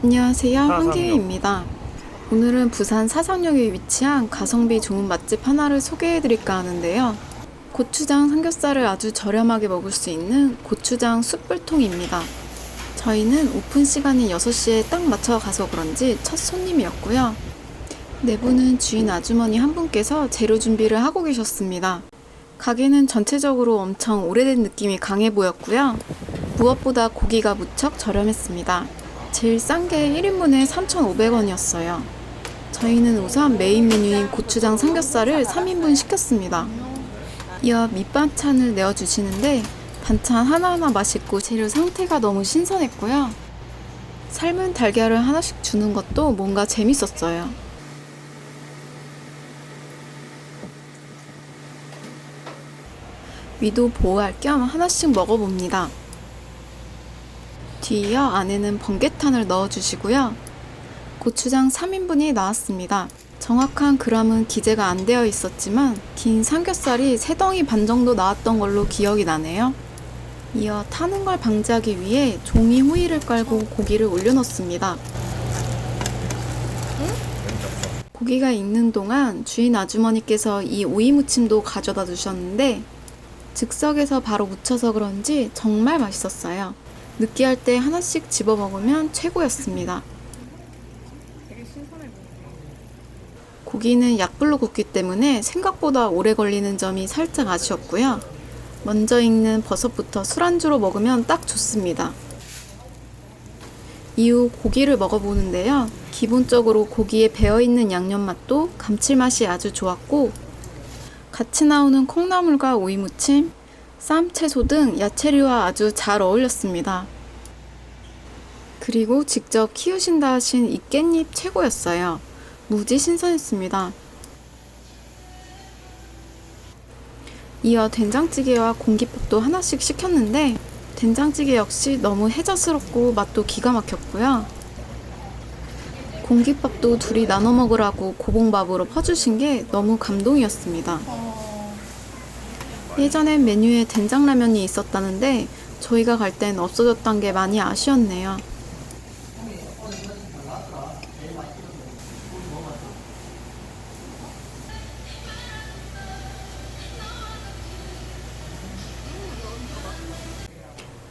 안녕하세요. 사상역. 황기희입니다. 오늘은 부산 사상역에 위치한 가성비 좋은 맛집 하나를 소개해 드릴까 하는데요. 고추장 삼겹살을 아주 저렴하게 먹을 수 있는 고추장 숯불통입니다. 저희는 오픈 시간이 6시에 딱 맞춰 가서 그런지 첫 손님이었고요. 내부는 주인 아주머니 한 분께서 재료 준비를 하고 계셨습니다. 가게는 전체적으로 엄청 오래된 느낌이 강해 보였고요. 무엇보다 고기가 무척 저렴했습니다. 제일 싼 게 1인분에 3,500원이었어요. 저희는 우선 메인 메뉴인 고추장 삼겹살을 3인분 시켰습니다. 이어 밑반찬을 내어주시는데 반찬 하나하나 맛있고 재료 상태가 너무 신선했고요. 삶은 달걀을 하나씩 주는 것도 뭔가 재밌었어요. 위도 보호할 겸 하나씩 먹어봅니다. 뒤이어 안에는 번개탄을 넣어주시고요. 고추장 3인분이 나왔습니다. 정확한 그람은 기재가 안 되어 있었지만 긴 삼겹살이 3덩이 반 정도 나왔던 걸로 기억이 나네요. 이어 타는 걸 방지하기 위해 종이 호일을 깔고 고기를 올려놓습니다. 고기가 익는 동안 주인 아주머니께서 이 오이 무침도 가져다 주셨는데 즉석에서 바로 무쳐서 그런지 정말 맛있었어요. 느끼할 때 하나씩 집어 먹으면 최고였습니다. 고기는 약불로 굽기 때문에 생각보다 오래 걸리는 점이 살짝 아쉬웠고요. 먼저 익는 버섯부터 술안주로 먹으면 딱 좋습니다. 이후 고기를 먹어보는데요. 기본적으로 고기에 배어있는 양념 맛도 감칠맛이 아주 좋았고, 같이 나오는 콩나물과 오이무침, 쌈, 채소 등 야채류와 아주 잘 어울렸습니다. 그리고 직접 키우신다 하신 이 깻잎 최고였어요. 무지 신선했습니다. 이어 된장찌개와 공깃밥도 하나씩 시켰는데 된장찌개 역시 너무 해자스럽고 맛도 기가 막혔고요. 공깃밥도 둘이 나눠 먹으라고 고봉밥으로 퍼주신 게 너무 감동이었습니다. 예전엔 메뉴에 된장라면이 있었다는데 저희가 갈 땐 없어졌던 게 많이 아쉬웠네요.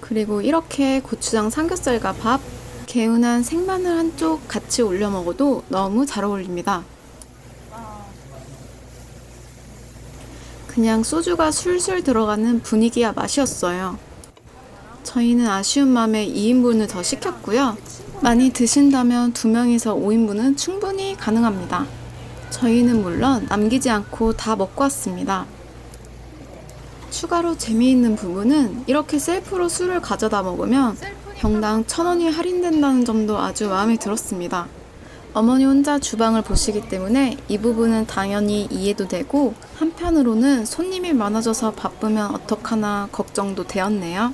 그리고 이렇게 고추장 삼겹살과 밥, 개운한 생마늘 한 쪽 같이 올려 먹어도 너무 잘 어울립니다. 그냥 소주가 술술 들어가는 분위기야 맛이었어요. 저희는 아쉬운 마음에 2인분을 더 시켰고요. 많이 드신다면 2명이서 5인분은 충분히 가능합니다. 저희는 물론 남기지 않고 다 먹고 왔습니다. 추가로 재미있는 부분은 이렇게 셀프로 술을 가져다 먹으면 병당 천 원이 할인된다는 점도 아주 마음에 들었습니다. 어머니 혼자 주방을 보시기 때문에 이 부분은 당연히 이해도 되고 한편으로는 손님이 많아져서 바쁘면 어떡하나 걱정도 되었네요.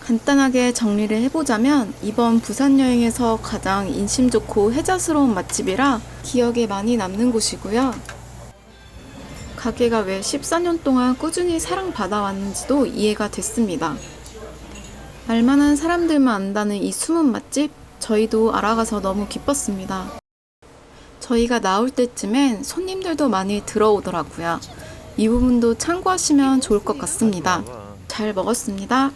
간단하게 정리를 해보자면 이번 부산 여행에서 가장 인심 좋고 해자스러운 맛집이라 기억에 많이 남는 곳이고요. 가게가 왜 14년 동안 꾸준히 사랑받아왔는지도 이해가 됐습니다. 알만한 사람들만 안다는 이 숨은 맛집, 저희도 알아가서 너무 기뻤습니다. 저희가 나올 때쯤엔 손님들도 많이 들어오더라고요. 이 부분도 참고하시면 좋을 것 같습니다. 잘 먹었습니다.